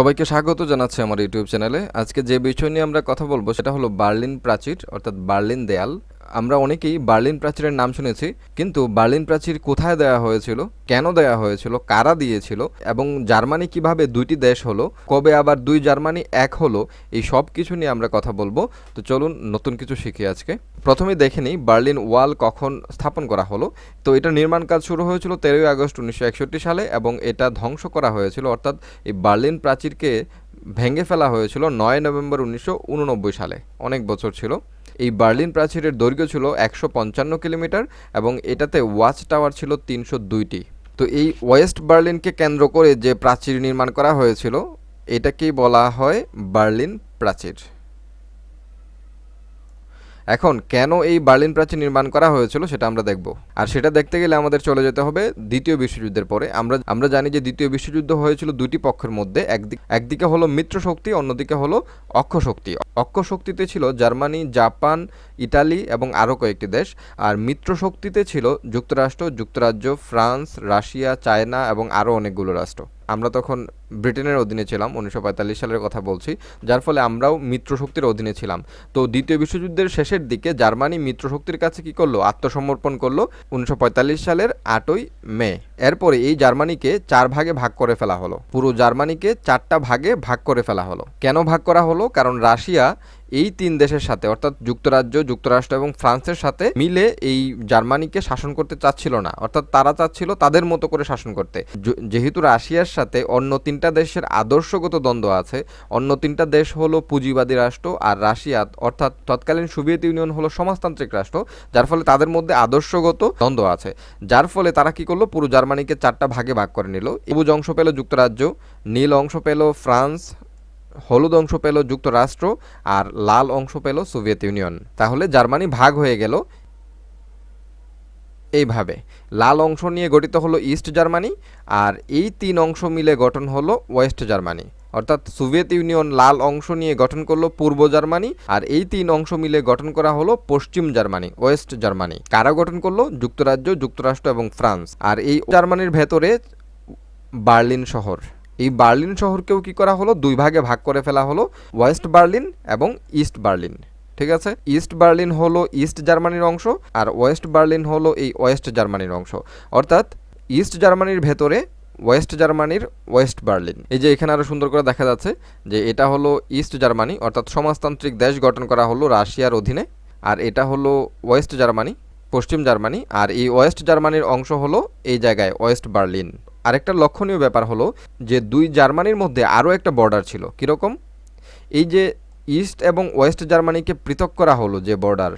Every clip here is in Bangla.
সবাইকে স্বাগত জানাচ্ছি আমার ইউটিউব চ্যানেলে। আজকে যে বিষয় নিয়ে আমরা কথা বলব সেটা হলো বার্লিন প্রাচীর, অর্থাৎ বার্লিন দেয়াল। আমরা অনেকেই বার্লিন প্রাচীরের নাম শুনেছি, কিন্তু বার্লিন প্রাচীর কোথায় দেওয়া হয়েছিল, কেন দেওয়া হয়েছিল, কারা দিয়েছিল, এবং জার্মানি কীভাবে দুইটি দেশ হলো, কবে আবার দুই জার্মানি এক হলো, এই সব কিছু নিয়ে আমরা কথা বলব। তো চলুন নতুন কিছু শিখি আজকে। প্রথমে দেখে নিই বার্লিন ওয়াল কখন স্থাপন করা হলো। তো এটা নির্মাণ কাজ শুরু হয়েছিল তেরোই আগস্ট উনিশশো একষট্টি সালে এবং এটা ধ্বংস করা হয়েছিল, অর্থাৎ এই বার্লিন প্রাচীরকে ভেঙে ফেলা হয়েছিল নয় নভেম্বর উনিশশো উননব্বই সালে। অনেক বছর ছিল। এই বার্লিন প্রাচীরের দৈর্ঘ্য ছিল একশো পঞ্চান্ন কিলোমিটার এবং এটাতে ওয়াচ টাওয়ার ছিল তিনশো দুইটি। তো এই ওয়েস্ট বার্লিনকে কেন্দ্র করে যে প্রাচীর নির্মাণ করা হয়েছিল, এটাকেই বলা হয় বার্লিন প্রাচীর। এখন কেন এই বার্লিন প্রাচীর নির্মাণ করা হয়েছিল সেটা আমরা দেখব। আর সেটা দেখতে গেলে আমাদের চলে যেতে হবে দ্বিতীয় বিশ্বযুদ্ধের পরে। আমরা আমরা জানি যে দ্বিতীয় বিশ্বযুদ্ধ হয়েছিল দুটি পক্ষের মধ্যে, একদিক, একদিকে হলো মিত্র শক্তি, অন্যদিকে হলো অক্ষ শক্তি। অক্ষ শক্তিতে ছিল জার্মানি, জাপান ইটালি এবং আরও কয়েকটি দেশ। আর মিত্র শক্তিতে ছিল যুক্তরাষ্ট্র, যুক্তরাজ্য, ফ্রান্স, রাশিয়া, চায়না এবং আরও অনেকগুলো রাষ্ট্র। আমরা তখন ব্রিটেনের অধীনে ছিলাম, উনিশশো পঁয়তাল্লিশ সালের কথা বলছি, যার ফলে আমরাও মিত্রশক্তির অধীনে ছিলাম। তো দ্বিতীয় বিশ্বযুদ্ধের শেষের দিকে জার্মানি মিত্রশক্তির কাছে কি করল? আত্মসমর্পণ করল উনিশশো পঁয়তাল্লিশ সালের আটই মে। এরপরে এই জার্মানিকে চার ভাগে ভাগ করে ফেলা হলো। পুরো জার্মানিকে চারটা ভাগে ভাগ করে ফেলা হলো। কেন ভাগ করা হলো? কারণ রাশিয়া এই তিন দেশের সাথে, অর্থাৎ যুক্তরাজ্য, যুক্তরাষ্ট্র এবং ফ্রান্সের সাথে মিলে এই জার্মানিকে শাসন করতে চাচ্ছিল না। অর্থাৎ তারা চাচ্ছিল তাদের মতো করে শাসন করতে। যেহেতু রাশিয়ার সাথে অন্য তিনটা দেশের আদর্শগত দ্বন্দ্ব আছে, অন্য তিনটা দেশ হলো পুঁজিবাদী রাষ্ট্র আর রাশিয়া, অর্থাৎ তৎকালীন সোভিয়েত ইউনিয়ন হলো সমাজতান্ত্রিক রাষ্ট্র, যার ফলে তাদের মধ্যে আদর্শগত দ্বন্দ্ব আছে। যার ফলে তারা কি করল, পুরো জার্মানিকে চারটা ভাগে ভাগ করে নিল। এবুজ অংশ পেল যুক্তরাজ্য, নীল অংশ পেল ফ্রান্স হলুদ অংশ পেল যুক্তরাষ্ট্র আর লাল অংশ পেল সোভিয়েত ইউনিয়ন। তাহলে জার্মানি ভাগ হয়ে গেল এইভাবে। লাল অংশ নিয়ে গঠিত হলো ইস্ট জার্মানি আর এই তিন অংশ মিলে গঠন হলো ওয়েস্ট জার্মানি। অর্থাৎ সোভিয়েত ইউনিয়ন লাল অংশ নিয়ে গঠন করল পূর্ব জার্মানি আর এই তিন অংশ মিলে গঠন করা হলো পশ্চিম জার্মানি, ওয়েস্ট জার্মানি। কারা গঠন করল? যুক্তরাজ্য, যুক্তরাষ্ট্র এবং ফ্রান্স। আর এই জার্মানির ভেতরে বার্লিন শহর। এই বার্লিন শহরকেও কি করা হলো? দুই ভাগে ভাগ করে ফেলা হলো, ওয়েস্ট বার্লিন এবং ইস্ট বার্লিন। ঠিক আছে? ইস্ট বার্লিন হলো ইস্ট জার্মানির অংশ আর ওয়েস্ট বার্লিন হলো এই ওয়েস্ট জার্মানির অংশ। অর্থাৎ ইস্ট জার্মানির ভেতরে ওয়েস্ট জার্মানির ওয়েস্ট বার্লিন। এই যে এখানে আরও সুন্দর করে দেখা যাচ্ছে যে এটা হলো ইস্ট জার্মানি, অর্থাৎ সমাজতান্ত্রিক দেশ গঠন করা হলো রাশিয়ার অধীনে আর এটা হলো ওয়েস্ট জার্মানি, পশ্চিম জার্মানি আর এই ওয়েস্ট জার্মানির অংশ হলো এই জায়গায়, ওয়েস্ট বার্লিন। আরেকটা লক্ষণীয় ব্যাপার হলো যে দুই জার্মানির মধ্যে আরও একটা বর্ডার ছিল। কীরকম? এই যে ইস্ট এবং ওয়েস্ট জার্মানিকে পৃথক করা হলো যে বর্ডার,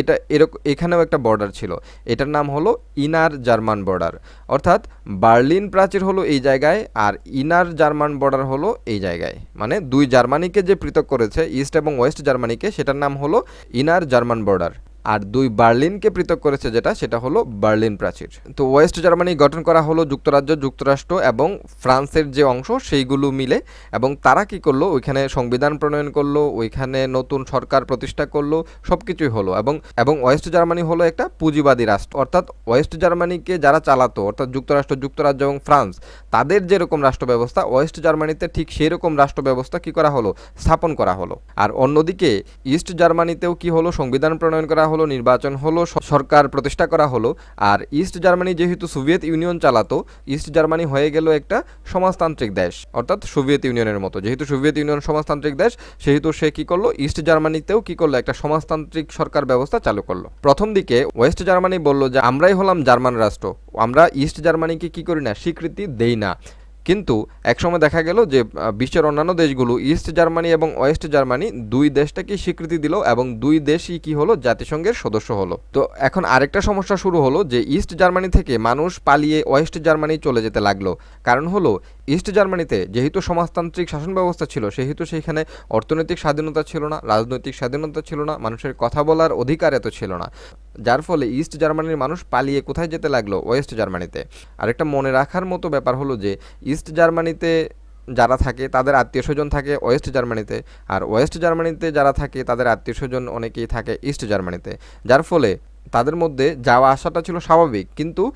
এটা এরকম এখানেও একটা বর্ডার ছিল। এটার নাম হলো ইনার জার্মান বর্ডার। অর্থাৎ বার্লিন প্রাচীর হলো এই জায়গায় আর ইনার জার্মান বর্ডার হলো এই জায়গায়। মানে দুই জার্মানিকে যে পৃথক করেছে, ইস্ট এবং ওয়েস্ট জার্মানিকে, সেটার নাম হলো ইনার জার্মান বর্ডার। আর দুই বার্লিনকে পৃথক করেছে যেটা, সেটা হলো বার্লিন প্রাচীর। তো ওয়েস্ট জার্মানি গঠন করা হলো যুক্তরাজ্য, যুক্তরাষ্ট্র এবং ফ্রান্সের যে অংশ, সেইগুলো মিলে এবং তারা কি করল, ওইখানে সংবিধান প্রণয়ন করল, ওইখানে নতুন সরকার প্রতিষ্ঠা করল সব কিছুই হলো এবং এবং ওয়েস্ট জার্মানি হলো একটা পুঁজিবাদী রাষ্ট্র। অর্থাৎ ওয়েস্ট জার্মানিকে যারা চালাতো, অর্থাৎ যুক্তরাষ্ট্র, যুক্তরাজ্য এবং ফ্রান্স, তাদের যেরকম রাষ্ট্র ব্যবস্থা ওয়েস্ট জার্মানিতে ঠিক সেই রকম রাষ্ট্র ব্যবস্থা কি করা হলো, স্থাপন করা হলো। আর অন্যদিকে, ইস্ট জার্মানিতেও কি হলো, সংবিধান প্রণয়ন করা হলো হলো, নির্বাচন হলো সরকার প্রতিষ্ঠা করা হলো, আর ইস্ট জার্মানি যেহেতু সোভিয়েত ইউনিয়ন চালাতো, ইস্ট জার্মানি হয়ে গেল একটা সমাজতান্ত্রিক দেশ, অর্থাৎ সোভিয়েত ইউনিয়নের মতো। যেহেতু সোভিয়েত ইউনিয়ন সমাজতান্ত্রিক দেশ, সেহেতু সে কি করল? ইস্ট জার্মানিতেও কি করল? একটা সমাজতান্ত্রিক সরকার ব্যবস্থা চালু করল। প্রথম দিকে ওয়েস্ট জার্মানি বলল যে, আমরাই হলাম জার্মান রাষ্ট্র। আমরা ইস্ট জার্মানিকে কি করি না? স্বীকৃতি দেই না। কিন্তু একসময় দেখা গেল যে বিশ্বের অন্যান্য দেশগুলো ইস্ট জার্মানি এবং ওয়েস্ট জার্মানি দুই দেশটাকে স্বীকৃতি দিল এবং দুই দেশই কি হলো? জাতিসংঘের সদস্য হলো। তো এখন আরেকটা সমস্যা শুরু হলো যে ইস্ট জার্মানি থেকে মানুষ পালিয়ে ওয়েস্ট জার্মানি চলে যেতে লাগল। কারণ হলো ইস্ট জার্মানিতে যেহেতু সমাজতান্ত্রিক শাসন ব্যবস্থা ছিল, সেহেতু সেখানে অর্থনৈতিক স্বাধীনতা ছিল না, রাজনৈতিক স্বাধীনতা ছিল না, মানুষের কথা বলার অধিকার এত ছিল না। যার ফলে ইস্ট জার্মানির মানুষ পালিয়ে কোথায় যেতে লাগল? ওয়েস্ট জার্মানিতে আরেকটা মনে রাখার মতো ব্যাপার হলো যে ইস্ট জার্মানিতে যারা থাকে, তাদের আত্মীয় স্বজন থাকে ওয়েস্ট জার্মানিতে আর ওয়েস্ট জার্মানিতে যারা থাকে, তাদের আত্মীয় স্বজন অনেকেই থাকে ইস্ট জার্মানিতে যার ফলে তাদের মধ্যে যাওয়া আসাটা ছিল স্বাভাবিক। কিন্তু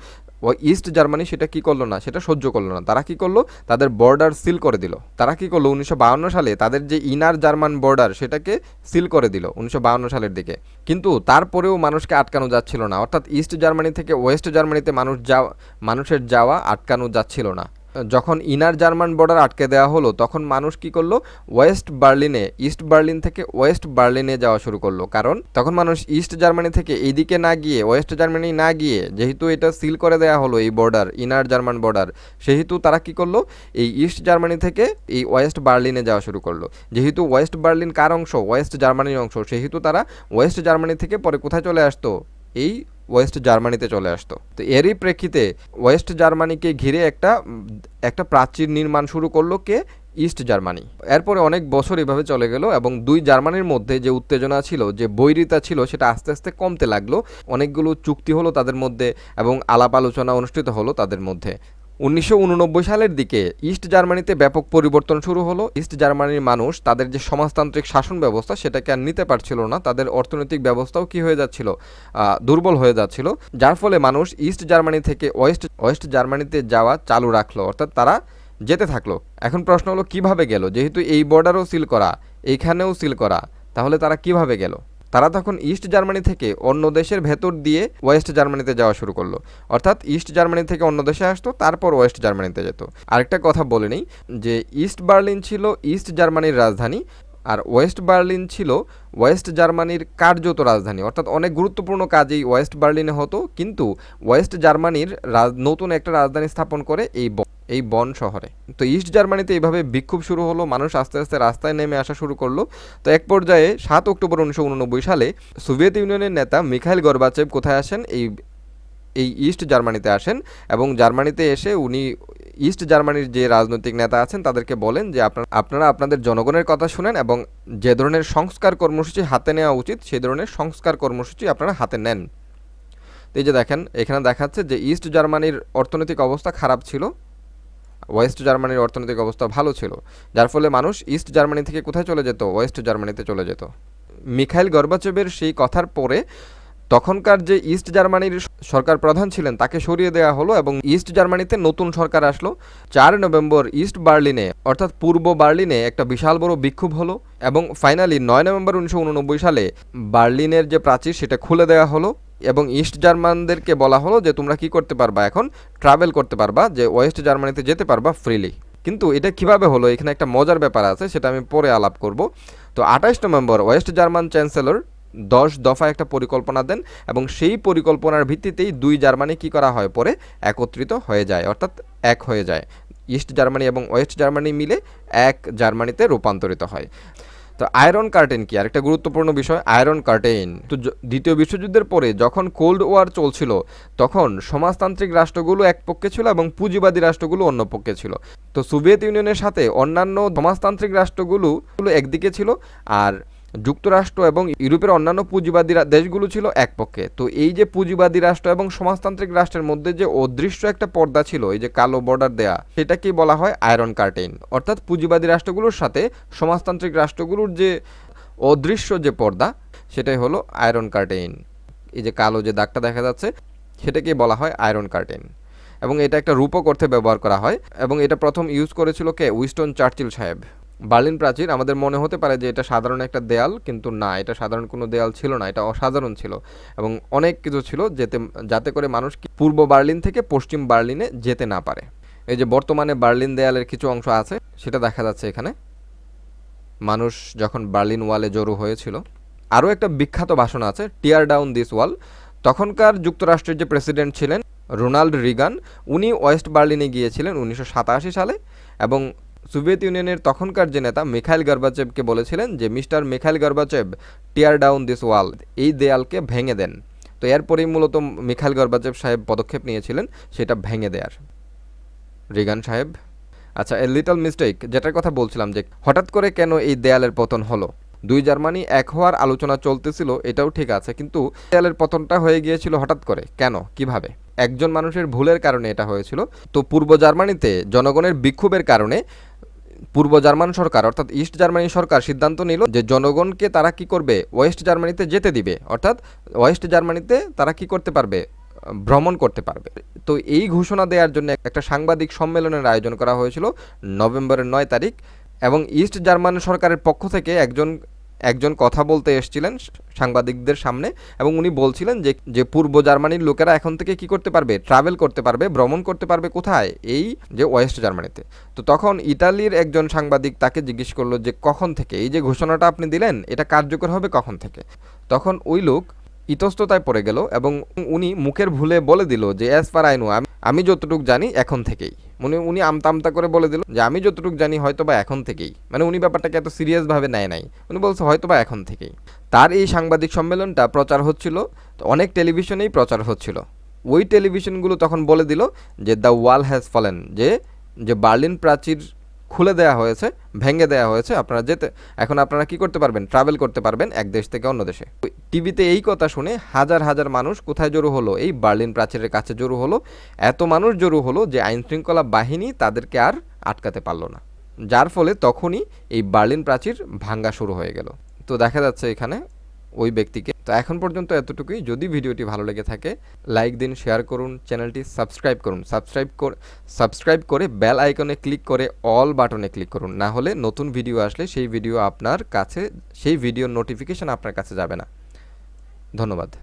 ইস্ট জার্মানি সেটা কি করল না, সেটা সহ্য করল না। তারা কি করল? তাদের বর্ডার সিল করে দিল। তারা কি করল? উনিশশো সালে তাদের যে ইনার জার্মান বর্ডার সেটাকে সিল করে দিল উনিশশো সালের দিকে। কিন্তু তারপরেও মানুষকে আটকানো যাচ্ছিল না। অর্থাৎ ইস্ট জার্মানি থেকে ওয়েস্ট জার্মানিতে মানুষ যাওয়া, মানুষের যাওয়া আটকানো যাচ্ছিল না। যখন ইনার জার্মান বর্ডার আটকে দেওয়া হলো, তখন মানুষ কি করল? ওয়েস্ট বার্লিনে, ইস্ট বার্লিন থেকে ওয়েস্ট বার্লিনে যাওয়া শুরু করল। কারণ তখন মানুষ ইস্ট জার্মানি থেকে এইদিকে না গিয়ে, ওয়েস্ট জার্মানি না গিয়ে, যেহেতু এটা সিল করে দেওয়া হলো এই বর্ডার, ইনার জার্মান বর্ডার, সেহেতু তারা কি করল? এই ইস্ট জার্মানি থেকে এই ওয়েস্ট বার্লিনে যাওয়া শুরু করল। যেহেতু ওয়েস্ট বার্লিন কার অংশ? ওয়েস্ট জার্মানির অংশ। সেহেতু তারা ওয়েস্ট জার্মানি থেকে পরে কোথায় চলে আসতো? এই ওয়েস্ট জার্মানিতে চলে আসতো। তো এরই প্রেক্ষিতে ওয়েস্ট জার্মানিকে ঘিরে একটা একটা প্রাচীর নির্মাণ শুরু করল কে? East Germany. এরপরে অনেক বছর এভাবে চলে গেল এবং দুই জার্মানির মধ্যে যে উত্তেজনা ছিল, যে বৈরিতা ছিল, সেটা আস্তে আস্তে কমতে লাগল। অনেকগুলো চুক্তি হলো তাদের মধ্যে এবং আলাপ আলোচনা অনুষ্ঠিত হলো তাদের মধ্যে। উনিশশো উননব্বই সালের দিকে ইস্ট জার্মানিতে ব্যাপক পরিবর্তন শুরু হলো। ইস্ট জার্মানির মানুষ তাদের যে সমাজতান্ত্রিক শাসন ব্যবস্থা, সেটাকে আর নিতে পারছিল না। তাদের অর্থনৈতিক ব্যবস্থাও কি হয়ে যাচ্ছিল? দুর্বল হয়ে যাচ্ছিল। যার ফলে মানুষ ইস্ট জার্মানি থেকে ওয়েস্ট ওয়েস্ট জার্মানিতে যাওয়া চালু রাখল। অর্থাৎ তারা যেতে থাকল। এখন প্রশ্ন হলো, কীভাবে গেল? যেহেতু এই বর্ডারও সিল করা, এইখানেও সিল করা, তাহলে তারা কীভাবে গেল? তারা তখন ইস্ট জার্মানি থেকে অন্য দেশের ভেতর দিয়ে ওয়েস্ট জার্মানিতে যাওয়া শুরু করল। অর্থাৎ ইস্ট জার্মানি থেকে অন্য দেশে আসতো, তারপর ওয়েস্ট জার্মানিতে যেত। আরেকটা কথা বলে নেই যে, ইস্ট বার্লিন ছিল ইস্ট জার্মানির রাজধানী আর ওয়েস্ট বার্লিন ছিল ওয়েস্ট জার্মানির কার্যত রাজধানী। অর্থাৎ অনেক গুরুত্বপূর্ণ কাজেই ওয়েস্ট বার্লিনে হতো, কিন্তু ওয়েস্ট জার্মানির নতুন একটা রাজধানী স্থাপন করে এই এই বন শহরে। তো ইস্ট জার্মানিতে এইভাবে বিক্ষোভ শুরু হলো, মানুষ আস্তে আস্তে রাস্তায় নেমে আসা শুরু করল। তো এক পর্যায়ে সাত অক্টোবর উনিশশো উননব্বই সালে সোভিয়েত ইউনিয়নের নেতা মিখাইল গরবাচেব কোথায় আসেন? এই এই ইস্ট জার্মানিতে আসেন এবং জার্মানিতে এসে উনি ইস্ট জার্মানির যে রাজনৈতিক নেতা আছেন তাদেরকে বলেন যে, আপনারা আপনারা আপনাদের জনগণের কথা শুনেন এবং যে ধরনের সংস্কার কর্মসূচি হাতে নেওয়া উচিত সেই ধরনের সংস্কার কর্মসূচি আপনারা হাতে নেন। এই যে দেখেন, এখানে দেখাচ্ছে যে ইস্ট জার্মানির অর্থনৈতিক অবস্থা খারাপ ছিল। ওয়েস্ট জার্মানির অর্থনৈতিক অবস্থা ভালো ছিল, যার ফলে মানুষ ইস্ট জার্মানি থেকে কোথায় চলে যেত? ওয়েস্ট জার্মানিতে চলে যেত। মিখাইল গর্বাচেবের সেই কথার পরে তখনকার যে ইস্ট জার্মানির সরকার প্রধান ছিলেন, তাকে সরিয়ে দেওয়া হলো এবং ইস্ট জার্মানিতে নতুন সরকার আসলো। চার নভেম্বর ইস্ট বার্লিনে, অর্থাৎ পূর্ব বার্লিনে একটা বিশাল বড় বিক্ষোভ হলো এবং ফাইনালি নয় নভেম্বর উনিশশো উননব্বই সালে বার্লিনের যে প্রাচীর, সেটা খুলে দেওয়া হলো। এবং ইস্ট জার্মানদেরকে বলা হলো যে তোমরা কি করতে পারবা এখন? ট্রাভেল করতে পারবা, যে ওয়েস্ট জার্মানিতে যেতে পারবা ফ্রিলি কিন্তু এটা কীভাবে হলো? এখানে একটা মজার ব্যাপার আছে, সেটা আমি পরে আলাপ করব। তো আঠাশ নভেম্বর ওয়েস্ট জার্মান চ্যান্সেলর দশ দফা একটা পরিকল্পনা দেন এবং সেই পরিকল্পনার ভিত্তিতেই দুই জার্মানি কি করা হয়? পরে একত্রিত হয়ে যায়, অর্থাৎ এক হয়ে যায়। ইস্ট জার্মানি এবং ওয়েস্ট জার্মানি মিলে এক জার্মানিতে রূপান্তরিত হয়। তো আয়রন কার্টেন কি? আরেকটা গুরুত্বপূর্ণ বিষয়, আয়রন কার্টেন তো দ্বিতীয় বিশ্বযুদ্ধের পরে যখন কোল্ড ওয়ার চলছিল, তখন সমাজতান্ত্রিক রাষ্ট্রগুলো এক পক্ষে ছিল এবং পুঁজিবাদী রাষ্ট্রগুলো অন্য পক্ষে ছিল। তো সোভিয়েত ইউনিয়নের সাথে অন্যান্য সমাজতান্ত্রিক রাষ্ট্রগুলো একদিকে ছিল আর যুক্তরাষ্ট্র এবং ইউরোপের অন্যান্য পুঁজিবাদী দেশগুলো ছিল এক পক্ষে তো এই যে পুঁজিবাদী রাষ্ট্র এবং সমাজতান্ত্রিক রাষ্ট্রের মধ্যে যে অদৃশ্য একটা পর্দা ছিল, এই যে কালো বর্ডার দেয়া, সেটাকেই বলা হয় আয়রন কার্টেন অর্থাৎ পুঁজিবাদী রাষ্ট্রগুলোর সাথে সমাজতান্ত্রিক রাষ্ট্রগুলোর যে অদৃশ্য যে পর্দা, সেটাই হলো আয়রন কার্টেন এই যে কালো যে দাগটা দেখা যাচ্ছে, সেটাকেই বলা হয় আয়রন কার্টেন এবং এটা একটা রূপক অর্থে ব্যবহার করা হয়। এবং এটা প্রথম ইউজ করেছিল কে? উইস্টন চার্চিল সাহেব। বার্লিন প্রাচীর, আমাদের মনে হতে পারে যে এটা সাধারণ একটা দেয়াল, কিন্তু না, এটা সাধারণ কোনো দেয়াল ছিল না, এটা অসাধারণ ছিল। এবং অনেক কিছু ছিল যেতে, যাতে করে মানুষ পূর্ব বার্লিন থেকে পশ্চিম বার্লিনে যেতে না পারে। এই যে বর্তমানে বার্লিন দেয়ালের কিছু অংশ আছে, সেটা দেখা যাচ্ছে এখানে। মানুষ যখন বার্লিন ওয়ালে জড়ো হয়েছিল, আরও একটা বিখ্যাত ভাষণ আছে টিয়ার ডাউন দিস ওয়াল তখনকার যুক্তরাষ্ট্রের যে প্রেসিডেন্ট ছিলেন রোনাল্ড রিগান, উনি ওয়েস্ট বার্লিনে গিয়েছিলেন উনিশশো সাতাশি সালে এবং সোভিয়েত ইউনিয়নের তখনকার যে নেতা মিখাইল গার্বাচেভকে বলেছিলেন যে, mister Mikhail Gorbachev, tear down this wall এই দেয়ালকে ভেঙে দেন। তো এরপরেই মূলত মিখাইল গর্বাচেভ সাহেব পদক্ষেপ নিয়েছিলেন, সেটা ভেঙে দেয়ার। রিগান সাহেব আচ্ছা এ লিটল মিস্টেক যেটার কথা বলছিলাম যে, হঠাৎ করে কেন এই দেয়ালের পতন হলো? দুই জার্মানি এক হওয়ার আলোচনা চলতেছিল, এটাও ঠিক আছে, কিন্তু দেয়ালের পতনটা হয়ে গিয়েছিল হঠাৎ করে, কেন, কীভাবে? একজন মানুষের ভুলের কারণে এটা হয়েছিল। তো পূর্ব জার্মানিতে জনগণের বিক্ষোভের কারণে পূর্ব জার্মান সরকার, অর্থাৎ ইস্ট জার্মানি সরকার সিদ্ধান্ত নিল যে জনগণকে তারা কি করবে? ওয়েস্ট জার্মানিতে যেতে দিবে, অর্থাৎ ওয়েস্ট জার্মানিতে তারা কি করতে পারবে? ভ্রমণ করতে পারবে। তো এই ঘোষণা দেওয়ার জন্য একটা সাংবাদিক সম্মেলনের আয়োজন করা হয়েছিল নভেম্বরের নয় তারিখ এবং ইস্ট জার্মান সরকারের পক্ষ থেকে একজন একজন কথা বলতে এসেছিলেন সাংবাদিকদের সামনে এবং উনি বলছিলেন যে যে পূর্ব জার্মানির লোকেরা এখন থেকে কি করতে পারবে? ট্রাভেল করতে পারবে? ভ্রমণ করতে পারবে কোথায়? এই যে ওয়েস্ট জার্মানিতে। তো তখন ইতালির একজন সাংবাদিক তাকে জিজ্ঞেস করল যে, কখন থেকে? এই যে ঘোষণাটা আপনি দিলেন, এটা কার্যকর হবে কখন থেকে? তখন ওই লোক ইতস্ততায় পড়ে গেল এবং উনি মুখের ভুলে বলে দিল যে অ্যাজ পার আইনু আমি যতটুকু জানি এখন থেকেই। মানে উনি আমতা আমতা করে বলে দিল যে, আমি যতটুকু জানি হয়তো বা এখন থেকেই। মানে উনি ব্যাপারটাকে এত সিরিয়াসভাবে নেয় নাই। উনি বলছে হয়তো বা এখন থেকেই। তার এই সাংবাদিক সম্মেলনটা প্রচার হচ্ছিল অনেক টেলিভিশনেই প্রচার হচ্ছিল। ওই টেলিভিশনগুলো তখন বলে দিল যে দ্য ওয়াল হ্যাজ ফলেন যে যে বার্লিন প্রাচীর খুলে দেওয়া হয়েছে, ভেঙে দেওয়া হয়েছে, আপনারা যেতে, এখন আপনারা কি করতে পারবেন? ট্রাভেল করতে পারবেন এক দেশ থেকে অন্য দেশে। টিভিতে এই কথা শুনে হাজার হাজার মানুষ কোথায় জড়ো হলো? এই বার্লিন প্রাচীরের কাছে জড়ো হলো। এত মানুষ জড়ো হলো যে আইনশৃঙ্খলা বাহিনী তাদেরকে আর আটকাতে পারল না। যার ফলে তখনই এই বার্লিন প্রাচীর ভাঙ্গা শুরু হয়ে গেল। তো দেখা যাচ্ছে এখানে ওই ব্যক্তিকে। তো এখন পর্যন্ত এতটুকুই। যদি ভিডিওটি ভালো লেগে থাকে, লাইক দিন, শেয়ার করুন, চ্যানেলটি সাবস্ক্রাইব করুন। সাবস্ক্রাইব করে সাবস্ক্রাইব করে বেল আইকনে ক্লিক করে অল বাটনে ক্লিক করুন। না হলে নতুন ভিডিও আসলে সেই ভিডিও আপনার কাছে সেই ভিডিওর নোটিফিকেশান আপনার কাছে যাবে না। ধন্যবাদ।